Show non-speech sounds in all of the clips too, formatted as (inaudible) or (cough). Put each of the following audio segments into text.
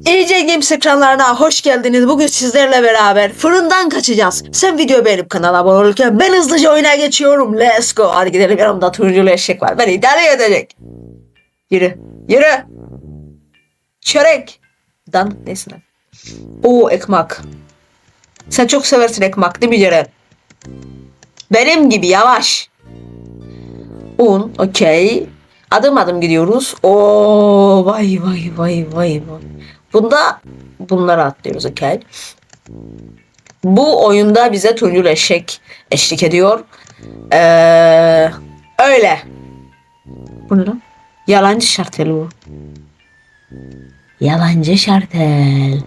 İyice Games ekranlarına hoş geldiniz. Bugün sizlerle beraber fırından kaçacağız. Sen video beğenip kanala abone olurken ben hızlıca oyuna geçiyorum. Let's go. Hadi gidelim yanımda turunculu eşek var. Beni idare edecek. Yürü. Yürü. Çörek. Dan neyse lan. Oo ekmek. Sen çok seversin ekmek değil mi Ceren? Benim gibi yavaş. Un, okey. Adım adım gidiyoruz. Oo, vay vay vay vay vay. Bunda bunları atlıyoruz, okey. Bu oyunda bize turuncu eşek eşlik ediyor. Ee, öyle. Bu ne lan? Yalancı şartel bu. Yalancı şartel.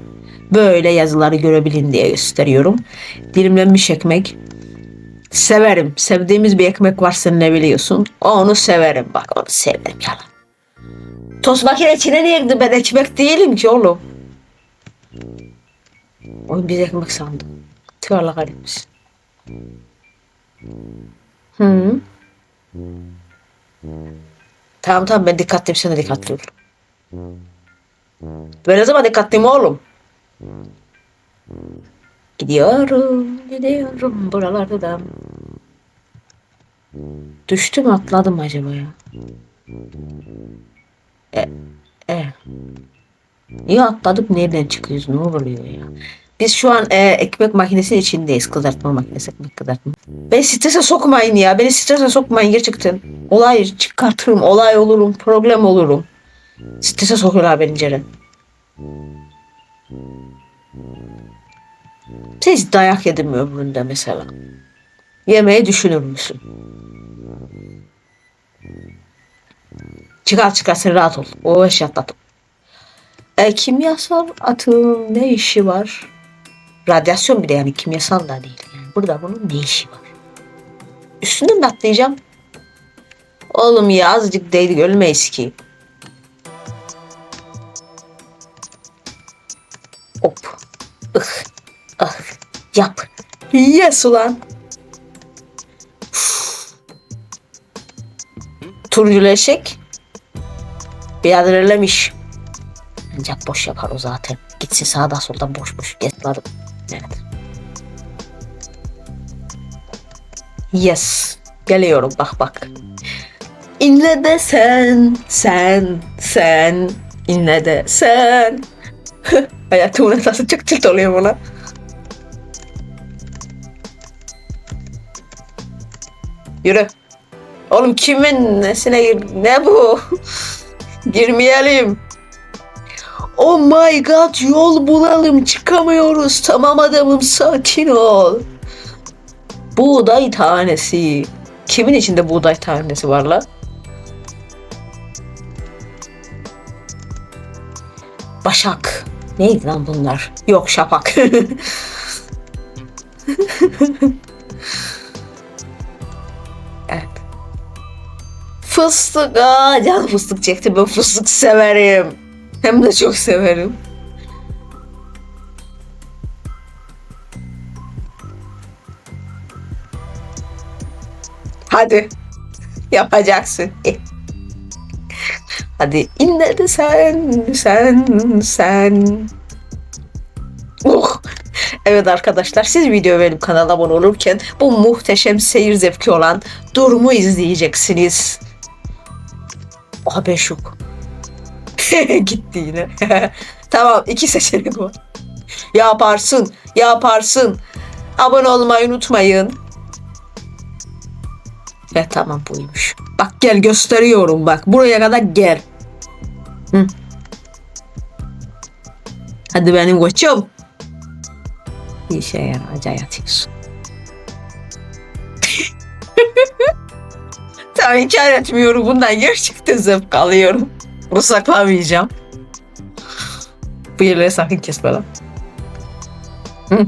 Böyle yazıları görebilin diye gösteriyorum. Dilimlenmiş ekmek. Severim. Sevdiğimiz bir ekmek varsa ne biliyorsun? Onu severim. Bak onu severim yalan. Tost makine içine niye girdi? Ben ekmek değilim ki oğlum. Oğlum biz ekmek sandım. Allah kahretmesin. Hı. Tamam tamam ben dikkatliyim sen de dikkatli ol. Ben ne zaman dikkatliyim oğlum? Gidiyorum, gidiyorum buralardan. Düştü mü atladım acaba ya? E, e. Niye atladık nereden çıkıyoruz ne oluyor ya? Biz şu an e, ekmek makinesi içindeyiz. Kızartma makinesi ekmek kızartma. Beni strese sokmayın ya. Beni strese sokmayın gerçekten. Olay çıkartırım. Olay olurum. Problem olurum. Strese sokuyorlar beni Ceren. Hiç dayak yedin mi ömründe mesela? Yemeği düşünür müsün? Çıkar çıkar sen rahat ol. O eş atlat. E, kimyasal atığın ne işi var? Radyasyon bir de yani kimyasal da değil. Yani burada bunun ne işi var? Üstünden mi atlayacağım? Oğlum ya azıcık değdik ölmeyiz ki. Hop. Ih. Ah. Yap. Yes ulan. Turunculu eşek. Birader elemiş. Ancak boş yapar o zaten. Gitsin sağda solda boş boş getladım. Evet. Yes. Geliyorum bak bak. İnle de sen, sen, sen. İnle de sen. (laughs) Hayatımın esası çok tilt oluyor buna. Yürü. Oğlum kimin nesine gir? Ne bu? (laughs) Girmeyelim. Oh my god yol bulalım çıkamıyoruz. Tamam adamım sakin ol. Buğday tanesi. Kimin içinde buğday tanesi var la? Başak. Neydi lan bunlar? Yok şapak. (laughs) Fıstık. Aa, canım fıstık çekti. Ben fıstık severim. Hem de çok severim. Hadi. Yapacaksın. Hadi inle de sen, sen, sen. Oh. Evet arkadaşlar siz video benim kanala abone olurken bu muhteşem seyir zevki olan durumu izleyeceksiniz. Aha ben şok. (laughs) Gitti yine. (laughs) tamam iki seçenek var. Yaparsın, yaparsın. Abone olmayı unutmayın. Ve tamam buymuş. Bak gel gösteriyorum bak. Buraya kadar gel. Hı. Hadi benim koçum. İşe yarayacağı yatıyorsun. Tamam inkar etmiyorum. Bundan gerçekten zevk alıyorum. Bunu saklamayacağım. Bu yerleri sakın kesme lan. Hı.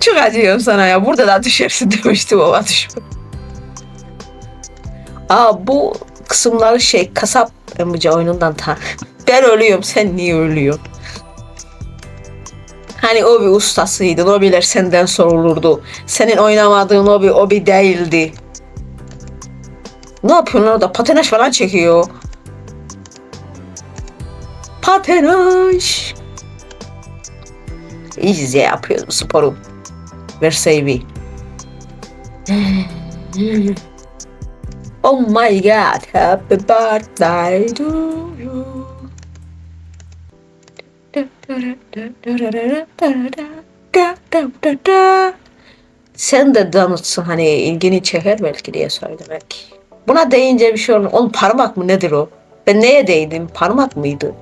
Çok acıyorum sana ya. Burada da düşersin demiştim ama düşme. Aa bu kısımları şey kasap emoji oyunundan ta. Ben ölüyorum sen niye ölüyorsun? Hani o bir ustasıydın. O bilir senden sorulurdu. Senin oynamadığın o bir o bir değildi. Ne yapıyorsun orada? Patinaj falan çekiyor. Patenaj. İyice yapıyoruz bu sporu. Versailles. (laughs) Oh my god, happy birthday to you. Sen de danıtsın hani ilgini çeker belki diye söylemek. Buna değince bir şey olmuyor. Oğlum parmak mı nedir o? Ben neye değdim? Parmak mıydı?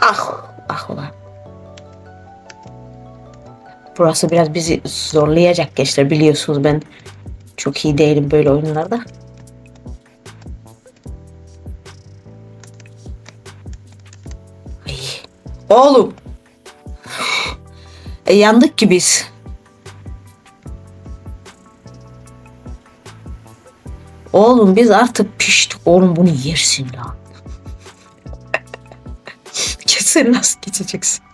Ah, ah ulan. Burası biraz bizi zorlayacak gençler biliyorsunuz ben çok iyi değilim böyle oyunlarda. Ay. Oğlum. E, yandık ki biz. Oğlum biz artık piştik. Oğlum bunu yersin lan. (laughs) Kesin nasıl geçeceksin?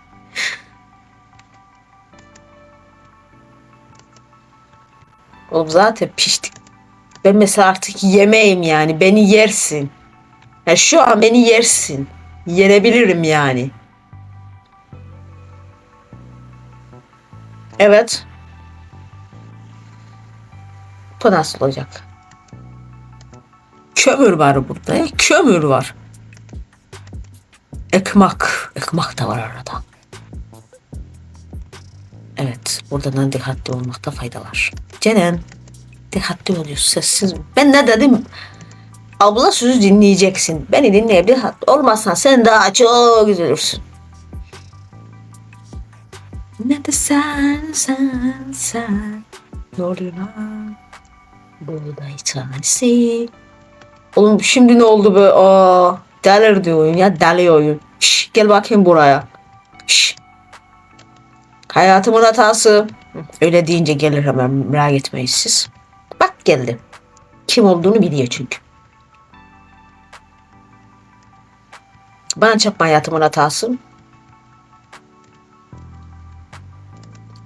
Oğlum zaten piştik. Ben mesela artık yemeğim yani. Beni yersin. Ya şu an beni yersin. Yenebilirim yani. Evet. Bu nasıl olacak? Kömür var burada. Kömür var. Ekmek. Ekmek de var arada. Evet. Buradan dikkatli olmakta fayda var. Ceren. Dikkatli oluyorsun. Sessiz. Ben ne dedim? Abla sözü dinleyeceksin. Beni dinleyebilir. Olmazsan sen daha çok üzülürsün. Ne de sen sen sen Yoluna Buğday tanesi Oğlum şimdi ne oldu be? Aa, delirdi oyun ya deli oyun. Şş, gel bakayım buraya. Şş. Hayatımın hatası. Öyle deyince gelir hemen merak etmeyin siz. Bak geldi. Kim olduğunu biliyor çünkü. Bana çarpma hayatımın hatası.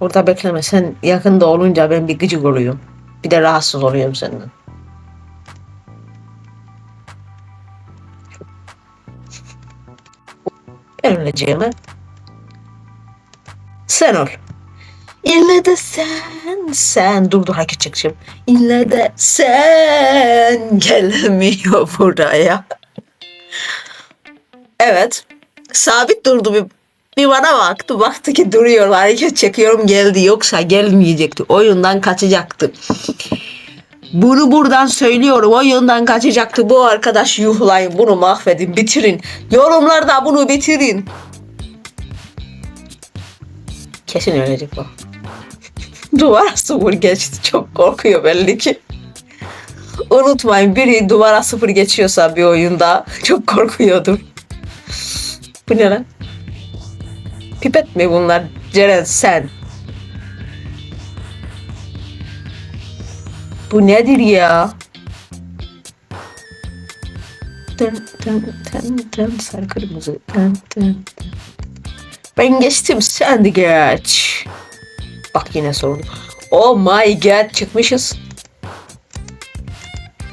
Orada bekleme. Sen yakında olunca ben bir gıcık oluyorum. Bir de rahatsız oluyorum senden. Ben öleceğime sen ol. İlle de sen, sen. Dur dur hareket çekeceğim. İlle de sen (laughs) gelmiyor buraya. Evet. Sabit durdu bir bir bana baktı. Baktı ki duruyor. Hareket çekiyorum geldi. Yoksa gelmeyecekti. Oyundan kaçacaktı. Bunu buradan söylüyorum. Oyundan kaçacaktı. Bu arkadaş yuhlayın. Bunu mahvedin. Bitirin. Yorumlarda bunu bitirin. Kesin ölecek bu. Duvara sıfır geçti. Çok korkuyor belli ki. Unutmayın biri duvara sıfır geçiyorsa bir oyunda çok korkuyordur. Bu ne lan? Pipet mi bunlar? Ceren sen. Bu nedir ya? Tın tın tın tın sarı kırmızı. Tın tın. Ben geçtim sen de geç. Bak yine sordu. Oh my god çıkmışız.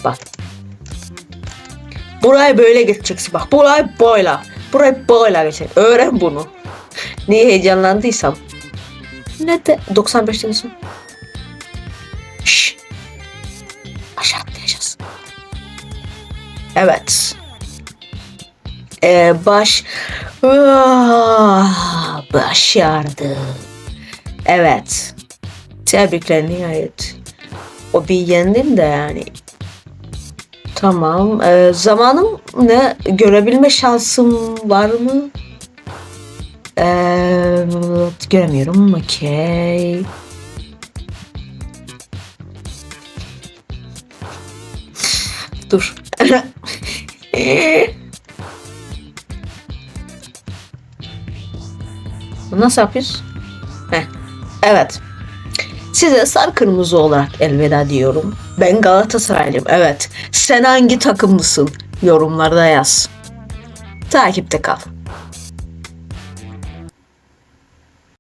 Bak. Burayı böyle geçeceksin. Bak burayı böyle. Burayı böyle geçeceksin. Öğren bunu. Niye heyecanlandıysam. Ne de 95 denesin. Şşş. Aşağı atlayacağız. Evet. Ee, baş... Ah, başardı. Evet. Tebrikler nihayet. O bir yendin de yani. Tamam. Ee, zamanım ne? Görebilme şansım var mı? Ee, göremiyorum. Okey. Dur. (laughs) Nasıl yapıyoruz? Heh. Evet. Size sarı kırmızı olarak elveda diyorum. Ben Galatasaraylıyım. Evet. Sen hangi takımlısın? Yorumlarda yaz. Takipte kal.